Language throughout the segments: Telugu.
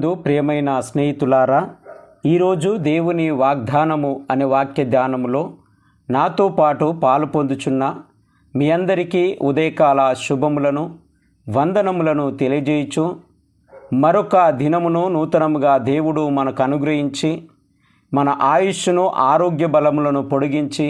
నందు ప్రియమైన స్నేహితులారా ఈరోజు దేవుని వాగ్దానము అనే వాక్య ధ్యానములో నాతో పాటు పాలు పొందుచున్న మీ అందరికీ ఉదయకాల శుభములను వందనములను తెలియజేయచ్చు మరొక దినమును నూతనముగా దేవుడు మనకు అనుగ్రహించి మన ఆయుష్ను ఆరోగ్య బలములను పొడిగించి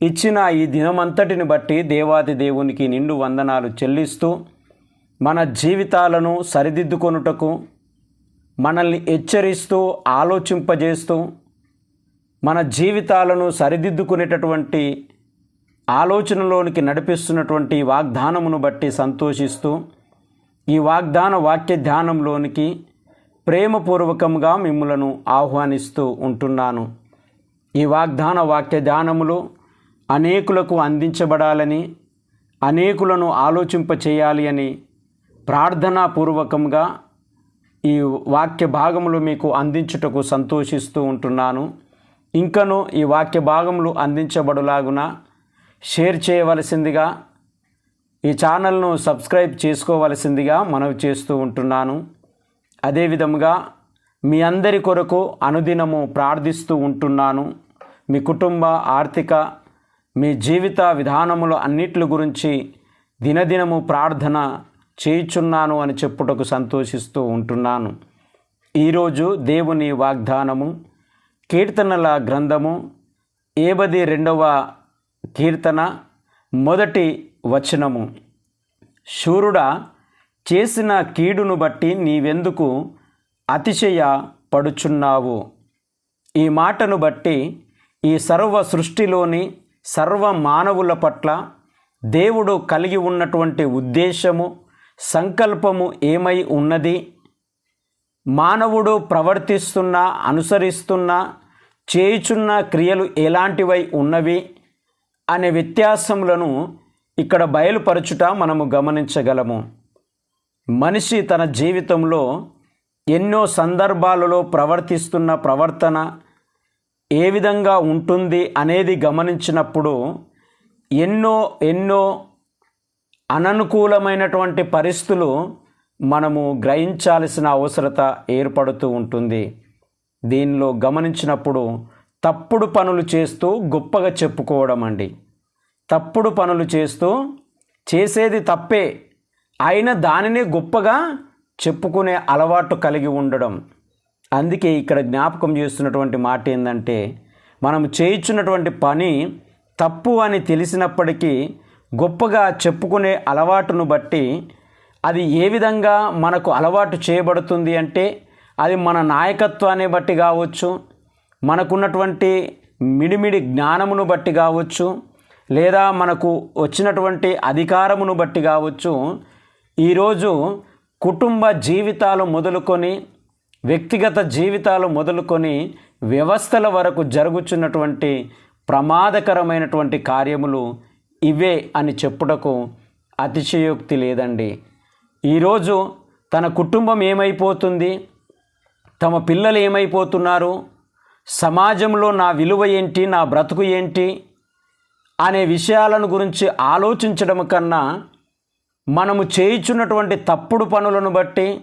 ఇచ్చిన ఈ దినమంతటిని బట్టి దేవాది దేవునికి నిండు వందనాలు చెల్లిస్తూ మన జీవితాలను సరిదిద్దుకొనుటకు మనల్ని హెచ్చరిస్తూ ఆలోచింపజేస్తూ మన జీవితాలను సరిదిద్దుకునేటటువంటి ఆలోచనలోనికి నడిపిస్తున్నటువంటి వాగ్దానమును బట్టి సంతోషిస్తూ ఈ వాగ్దాన వాక్య ధ్యానంలోనికి ప్రేమపూర్వకంగా మిమ్మలను ఆహ్వానిస్తూ ఉంటున్నాను. ఈ వాగ్దాన వాక్య ధ్యానములు అనేకులకు అందించబడాలని అనేకులను ఆలోచింపచేయాలి అని ప్రార్థనాపూర్వకంగా ఈ వాక్య భాగములు మీకు అందించుటకు సంతోషిస్తూ ఉంటున్నాను. ఇంకను ఈ వాక్య భాగములు అందించబడులాగున షేర్ చేయవలసిందిగా ఈ ఛానల్ను సబ్స్క్రైబ్ చేసుకోవలసిందిగా మనవి చేస్తూ ఉంటున్నాను. అదేవిధముగా మీ అందరి కొరకు అనుదినము ప్రార్థిస్తూ ఉంటున్నాను. మీ కుటుంబ ఆర్థిక మీ జీవిత విధానముల అన్నిట్ల గురించి దినదినము ప్రార్థన చేయుచున్నాను అని చెప్పుటకు సంతోషిస్తూ ఉంటున్నాను. ఈరోజు దేవుని వాగ్దానము కీర్తనల గ్రంథము ఏబది రెండవ కీర్తన మొదటి వచనము. శూరుడా చేసిన కీడును బట్టి నీవెందుకు అతిశయ పడుచున్నావు ఈ మాటను బట్టి ఈ సర్వ సృష్టిలోని సర్వ మానవుల పట్ల దేవుడు కలిగి ఉన్నటువంటి ఉద్దేశము సంకల్పము ఏమై ఉన్నది? మానవుడు ప్రవర్తిస్తున్న అనుసరిస్తున్న చేయుచున్న క్రియలు ఎలాంటివై ఉన్నవి? అనే వ్యత్యాసములను ఇక్కడ బయలుపరచుట మనము గమనించగలము. మనిషి తన జీవితంలో ఎన్నో సందర్భాలలో ప్రవర్తిస్తున్న ప్రవర్తన ఏ విధంగా ఉంటుంది అనేది గమనించినప్పుడు ఎన్నో ఎన్నో అననుకూలమైనటువంటి పరిస్థితులు మనము గ్రహించాల్సిన అవసరత ఏర్పడుతూ ఉంటుంది. దీనిలో గమనించినప్పుడు తప్పుడు పనులు చేస్తూ గొప్పగా చెప్పుకోవడం అండి. తప్పుడు పనులు చేస్తూ చేసేది తప్పే అయినా దానినే గొప్పగా చెప్పుకునే అలవాటు కలిగి ఉండడం. అందుకే ఇక్కడ జ్ఞాపకం చేస్తున్నటువంటి మాట ఏంటంటే మనం చేయించున్నటువంటి పని తప్పు అని తెలిసినప్పటికీ గొప్పగా చెప్పుకునే అలవాటును బట్టి అది ఏ విధంగా మనకు అలవాటు చేయబడుతుంది అంటే అది మన నాయకత్వాన్ని బట్టి కావచ్చు మనకున్నటువంటి మిడిమిడి జ్ఞానమును బట్టి కావచ్చు లేదా మనకు వచ్చినటువంటి అధికారమును బట్టి కావచ్చు. ఈరోజు కుటుంబ జీవితాలు మొదలుకొని వ్యక్తిగత జీవితాలు మొదలుకొని వ్యవస్థల వరకు జరుగుచున్నటువంటి ప్రమాదకరమైనటువంటి కార్యములు ఇవే అని చెప్పుటకు అతిశయోక్తి లేదండి. ఈరోజు తన కుటుంబం ఏమైపోతుంది? తమ పిల్లలు ఏమైపోతున్నారు? సమాజంలో నా విలువ ఏంటి? నా బ్రతుకు ఏంటి? అనే విషయాలను గురించి ఆలోచించడం కన్నా మనము చేయించున్నటువంటి తప్పుడు పనులను బట్టి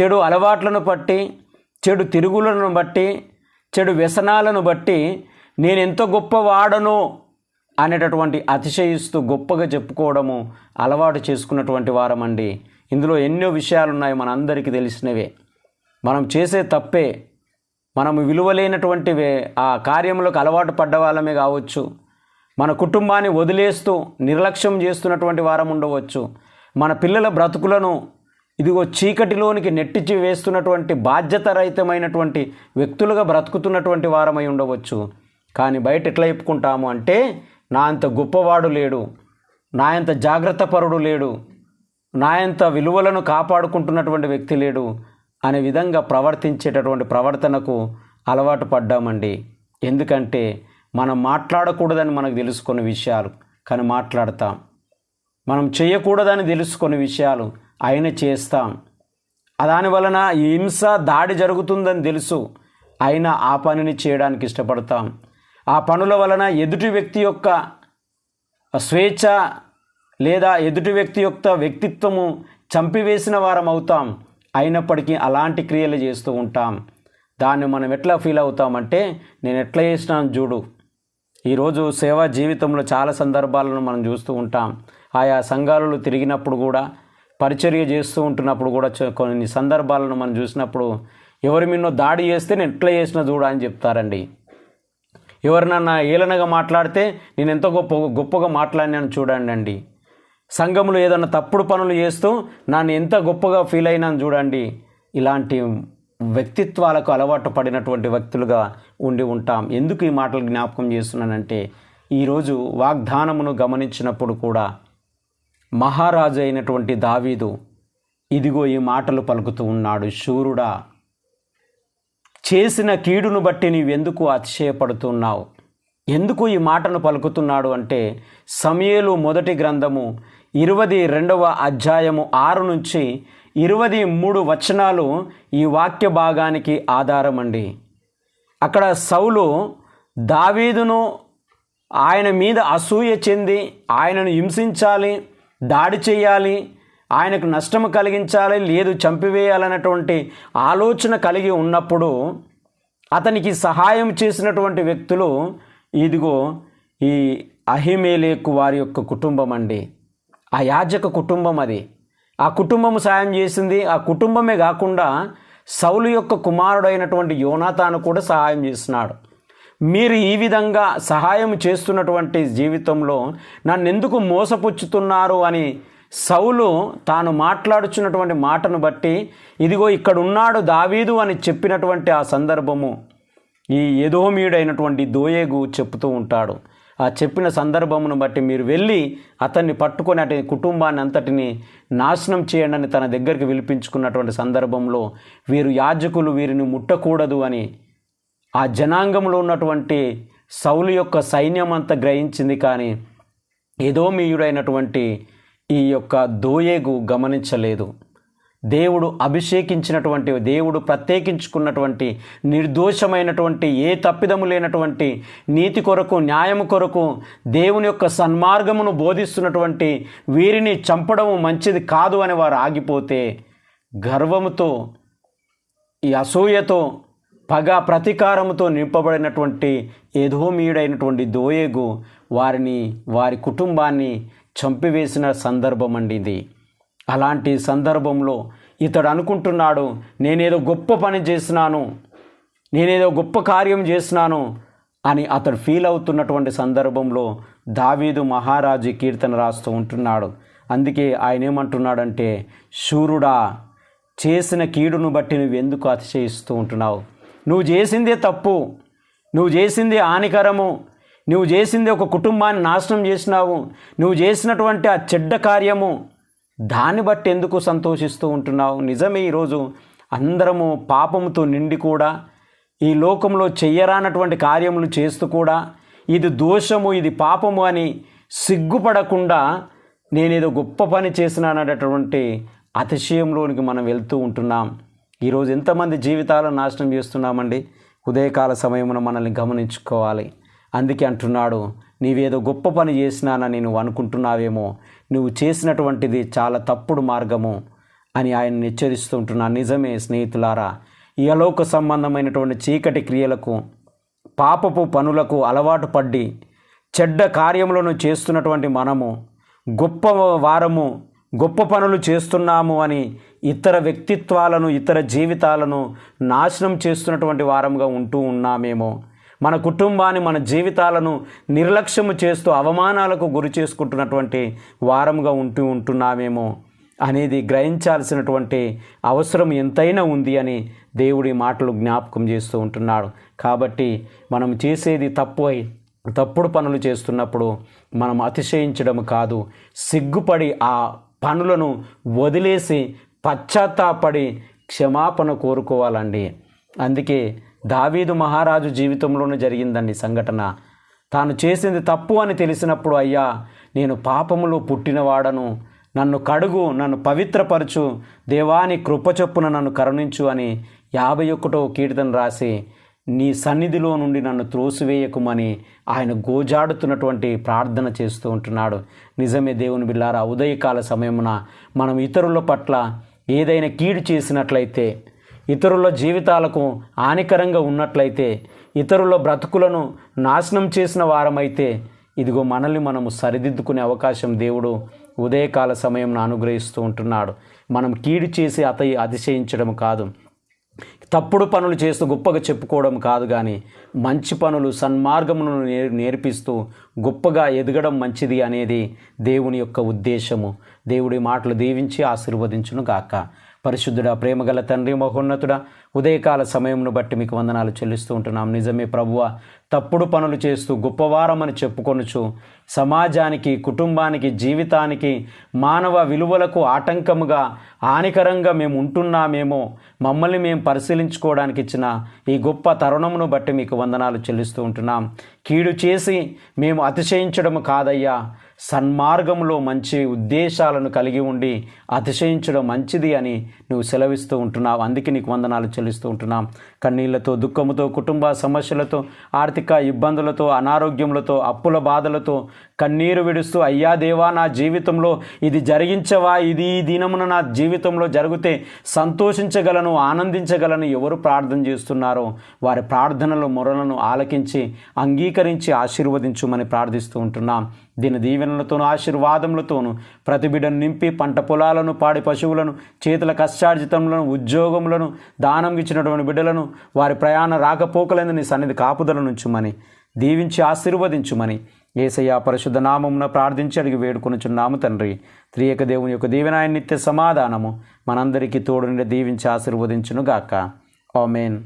చెడు అలవాట్లను బట్టి చెడు తిరుగులను బట్టి చెడు వ్యసనాలను బట్టి నేను ఎంత గొప్పవాడను అనేటటువంటి అతిశయిస్తూ గొప్పగా చెప్పుకోవడము అలవాటు చేసుకున్నటువంటి వారమండి. ఇందులో ఎన్నో విషయాలు ఉన్నాయి మనందరికీ తెలిసినవే. మనం చేసే తప్పే మనము విలువలేనటువంటి ఆ కార్యములకు అలవాటు పడ్డ వాళ్ళమే కావచ్చు. మన కుటుంబాన్ని వదిలేస్తూ నిర్లక్ష్యం చేస్తున్నటువంటి వారం ఉండవచ్చు. మన పిల్లల బ్రతుకులను ఇదిగో చీకటిలోనికి నెట్టించి వేస్తున్నటువంటి బాధ్యతరహితమైనటువంటి వ్యక్తులుగా బ్రతుకుతున్నటువంటి వారమై ఉండవచ్చు. కానీ బయట ఎట్లా చెప్పుకుంటాము అంటే నా అంత గొప్పవాడు లేడు. నా అంత జాగ్రత్త పరుడు లేడు. నా అంత విలువలను కాపాడుకుంటున్నటువంటి వ్యక్తి లేడు అనే విధంగా ప్రవర్తించేటటువంటి ప్రవర్తనకు అలవాటు పడ్డామండి. ఎందుకంటే మనం మాట్లాడకూడదని మనకు తెలుసుకున్న విషయాలు కానీ మాట్లాడతాం. మనం చేయకూడదని తెలుసుకున్న విషయాలు ఆయన చేస్తాం. దాని వలన ఈ హింస దాడి జరుగుతుందని తెలుసు. అయినా ఆ పనిని చేయడానికి ఇష్టపడతాం. ఆ పనుల వలన ఎదుటి వ్యక్తి యొక్క స్వేచ్ఛ లేదా ఎదుటి వ్యక్తి యొక్క వ్యక్తిత్వము చంపివేసిన వారం అవుతాం అయినప్పటికీ అలాంటి క్రియలు చేస్తూ ఉంటాం. దాన్ని మనం ఎట్లా ఫీల్ అవుతామంటే నేను ఎట్లా చేసినాను చూడు. ఈరోజు సేవా జీవితంలో చాలా సందర్భాలను మనం చూస్తూ ఉంటాం. ఆయా సంఘాలలో తిరిగినప్పుడు కూడా పరిచర్య చేస్తూ ఉంటున్నప్పుడు కూడా కొన్ని సందర్భాలను మనం చూసినప్పుడు ఎవరి మిన్నో దాడి చేస్తే నేను ఎట్లా చేసిన చూడ అని చెప్తారండి. ఎవరినన్నా ఏలనగా మాట్లాడితే నేను ఎంతో గొప్ప గొప్పగా మాట్లాడినాను చూడండి అండి. సంఘములు ఏదన్నా తప్పుడు పనులు చేస్తూ నన్ను ఎంత గొప్పగా ఫీల్ అయినాను చూడండి. ఇలాంటి వ్యక్తిత్వాలకు అలవాటు పడినటువంటి వ్యక్తులుగా ఉండి ఉంటాం. ఎందుకు ఈ మాటలు జ్ఞాపకం చేస్తున్నానంటే ఈరోజు వాగ్దానమును గమనించినప్పుడు కూడా మహారాజు అయినటువంటి దావీదు ఇదిగో ఈ మాటలు పలుకుతూ ఉన్నాడు. శూరుడా చేసిన కీడును బట్టి నీవెందుకు అతిశయపడుతున్నావు? ఎందుకు ఈ మాటను పలుకుతున్నాడు అంటే సమయేలు మొదటి గ్రంథము ఇరవది రెండవ అధ్యాయము ఆరు నుంచి ఇరవది మూడు వచనాలు ఈ వాక్య భాగానికి ఆధారం అండి అక్కడ సౌలు దావీదును ఆయన మీద అసూయ చెంది ఆయనను హింసించాలి దాడి చేయాలి ఆయనకు నష్టం కలిగించాలి లేదు చంపివేయాలన్నటువంటి ఆలోచన కలిగి ఉన్నప్పుడు అతనికి సహాయం చేసినటువంటి వ్యక్తులు ఇదిగో ఈ అహిమేలేకు వారి యొక్క కుటుంబం అండి. ఆ యాజక కుటుంబం అది. ఆ కుటుంబం సాయం చేసింది. ఆ కుటుంబమే కాకుండా సౌలు యొక్క కుమారుడైనటువంటి యోనాతాను కూడా సహాయం చేస్తున్నాడు మీరు ఈ విధంగా సహాయం చేస్తున్నటువంటి జీవితంలో నన్ను ఎందుకు మోసపుచ్చుతున్నారు అని సౌలు తాను మాట్లాడుచున్నటువంటి మాటను బట్టి ఇదిగో ఇక్కడ ఉన్నాడు దావీదు అని చెప్పినటువంటి ఆ సందర్భము. ఈ ఎదోమీయుడైనటువంటి దోయేగు చెప్తూ ఉంటాడు. ఆ చెప్పిన సందర్భమును బట్టి మీరు వెళ్ళి అతన్ని పట్టుకొని అటు కుటుంబాన్ని అంతటిని నాశనం చేయండి అని తన దగ్గరికి పిలిపించుకున్నటువంటి సందర్భంలో వీరు యాజకులు వీరిని ముట్టకూడదు అని ఆ జనాంగంలో ఉన్నటువంటి సౌలు యొక్క సైన్యం అంతా గ్రహించింది. కానీ ఎదోమీయుడైనటువంటి ఈ యొక్క దోయేగు గమనించలేదు. దేవుడు అభిషేకించినటువంటి దేవుడు ప్రత్యేకించుకున్నటువంటి నిర్దోషమైనటువంటి ఏ తప్పిదము లేనటువంటి నీతి కొరకు న్యాయము కొరకు దేవుని యొక్క సన్మార్గమును బోధిస్తున్నటువంటి వీరిని చంపడం మంచిది కాదు అని వారు ఆగిపోతే గర్వముతో ఈ అసూయతో పగ ప్రతీకారముతో నింపబడినటువంటి ఏధోమీయుడైనటువంటి దోయేగు వారిని వారి కుటుంబాన్ని చంపివేసిన సందర్భం అండి ఇది. అలాంటి సందర్భంలో ఇతడు అనుకుంటున్నాడు నేనేదో గొప్ప పని చేసినాను నేనేదో గొప్ప కార్యం చేసినాను అని అతడు ఫీల్ అవుతున్నటువంటి సందర్భంలో దావీదు మహారాజు కీర్తన రాస్తూ ఉంటున్నాడు. అందుకే ఆయన ఏమంటున్నాడంటే శూరుడా చేసిన కీడును బట్టి నువ్వు ఎందుకు అతిశయిస్తూ ఉంటున్నావు? నువ్వు చేసిందే తప్పు నువ్వు చేసిందే హానికరము నువ్వు చేసింది ఒక కుటుంబాన్ని నాశనం చేసినావు. నువ్వు చేసినటువంటి ఆ చెడ్డ కార్యము దాన్ని బట్టి ఎందుకు సంతోషిస్తూ ఉంటున్నావు? నిజమే ఈరోజు అందరము పాపముతో నిండి కూడా ఈ లోకంలో చెయ్యరానటువంటి కార్యములు చేస్తూ కూడా ఇది దోషము ఇది పాపము అని సిగ్గుపడకుండా నేనేదో గొప్ప పని చేసినాననేటువంటి అతిశయంలోనికి మనం వెళ్తూ ఉంటున్నాం. ఈరోజు ఎంతమంది జీవితాలను నాశనం చేస్తున్నామండి? ఉదయకాల సమయమున మనల్ని గమనించుకోవాలి. అందుకే అంటున్నాడు నీవేదో గొప్ప పని చేసినానని నువ్వు అనుకుంటున్నావేమో నువ్వు చేసినటువంటిది చాలా తప్పుడు మార్గము అని ఆయన హెచ్చరిస్తుంటున్నా నిజమే స్నేహితులారా ఈ సంబంధమైనటువంటి చీకటి క్రియలకు పాపపు పనులకు అలవాటు పడ్డి చెడ్డ కార్యములను చేస్తున్నటువంటి మనము గొప్ప వారము గొప్ప పనులు చేస్తున్నాము అని ఇతర వ్యక్తిత్వాలను ఇతర జీవితాలను నాశనం చేస్తున్నటువంటి వారంగా ఉంటూ ఉన్నామేమో మన కుటుంబాన్ని మన జీవితాలను నిర్లక్ష్యము చేస్తూ అవమానాలకు గురి చేసుకుంటున్నటువంటి వారంగా ఉంటూ ఉంటున్నామేమో అనేది గ్రహించాల్సినటువంటి అవసరం ఎంతైనా ఉంది అని దేవుడి మాటలు జ్ఞాపకం చేస్తూ ఉంటున్నాడు. కాబట్టి మనం చేసేది తప్పు అయి తప్పుడు పనులు చేస్తున్నప్పుడు మనం అతిశయించడం కాదు సిగ్గుపడి ఆ పనులను వదిలేసి పశ్చాత్తాపడి క్షమాపణ కోరుకోవాలండి. అందుకే దావీదు మహారాజు జీవితంలోనే జరిగిందండి సంఘటన. తాను చేసింది తప్పు అని తెలిసినప్పుడు అయ్యా నేను పాపములో పుట్టినవాడను. నన్ను కడుగు నన్ను పవిత్రపరచు. దేవాని కృపచొప్పున నన్ను కరుణించు అని యాభై ఒకటో కీర్తన రాసి నీ సన్నిధిలో నుండి నన్ను త్రోసివేయకుమని ఆయన గోజాడుతున్నటువంటి ప్రార్థన చేస్తూ ఉంటున్నాడు. నిజమే దేవుని బిల్లారా ఉదయకాల సమయమున మనం ఇతరుల పట్ల ఏదైనా కీడు చేసినట్లయితే ఇతరుల జీవితాలకు హానికరంగా ఉన్నట్లయితే ఇతరుల బ్రతుకులను నాశనం చేసిన వారమైతే ఇదిగో మనల్ని మనము సరిదిద్దుకునే అవకాశం దేవుడు ఉదయకాల సమయంను అనుగ్రహిస్తూ ఉంటున్నాడు. మనం కీడు చేసి అతయి అతిశయించడం కాదు. తప్పుడు పనులు చేస్తూ గొప్పగా చెప్పుకోవడం కాదు కానీ మంచి పనులు సన్మార్గమును నేర్ నేర్పిస్తూ గొప్పగా ఎదగడం మంచిది అనేది దేవుని యొక్క ఉద్దేశము. దేవుడి మాటలు దీవించి ఆశీర్వదించును గాక పరిశుద్ధుడ ప్రేమగల తండ్రి మహోన్నతుడ ఉదయకాల సమయంను బట్టి మీకు వందనాలు చెల్లిస్తూ ఉంటున్నాం. నిజమే ప్రభువ తప్పుడు పనులు చేస్తూ గొప్పవారమని చెప్పుకొనుచు సమాజానికి కుటుంబానికి జీవితానికి మానవ విలువలకు ఆటంకముగా హానికరంగా మేము ఉంటున్నామేమో మమ్మల్ని మేము పరిశీలించుకోవడానికి ఇచ్చిన ఈ గొప్ప తరుణమును బట్టి మీకు వందనాలు చెల్లిస్తూ ఉంటున్నాం. కీడు చేసి మేము అతిశయించడము కాదయ్యా సన్మార్గంలో మంచి ఉద్దేశాలను కలిగి ఉండి అతిశయించడం మంచిది అని నువ్వు సెలవిస్తూ ఉంటున్నావు. అందుకే నీకు వందనాలు చెల్లిస్తూ ఉంటున్నాం. కన్నీళ్ళతో దుఃఖముతో కుటుంబ సమస్యలతో ఆర్థిక ఇబ్బందులతో అనారోగ్యములతో అప్పుల బాధలతో కన్నీరు విడుస్తూ అయ్యా దేవా నా జీవితంలో ఇది జరిగించవా? ఇది ఈ దినమున నా జీవితంలో జరిగితే సంతోషించగలను ఆనందించగలను ఎవరు ప్రార్థన చేస్తున్నారో వారి ప్రార్థనలు మొరలను ఆలకించి అంగీకరించి ఆశీర్వదించుమని ప్రార్థిస్తూ ఉంటున్నాం. దీని దీవెనలతోనూ ఆశీర్వాదములతోనూ ప్రతి బిడ్డను నింపి పంట పొలాలను పాడి పశువులను చేతుల కష్టార్జితములను ఉద్యోగములను దానం ఇచ్చినటువంటి బిడ్డలను వారి ప్రయాణ రాకపోకలందు నీ సన్నిధి కాపుదల నుంచుమని దీవించి ఆశీర్వదించుమని ఏసయ్య పరిశుద్ధ నామమున ప్రార్థించి అడిగి వేడుకొనుచున్నాము తండ్రి. త్రియక దేవుని యొక్క దీవెనాయ నిత్య సమాధానము మనందరికీ తోడుని దీవించి ఆశీర్వదించును ఓ ఆమెన్.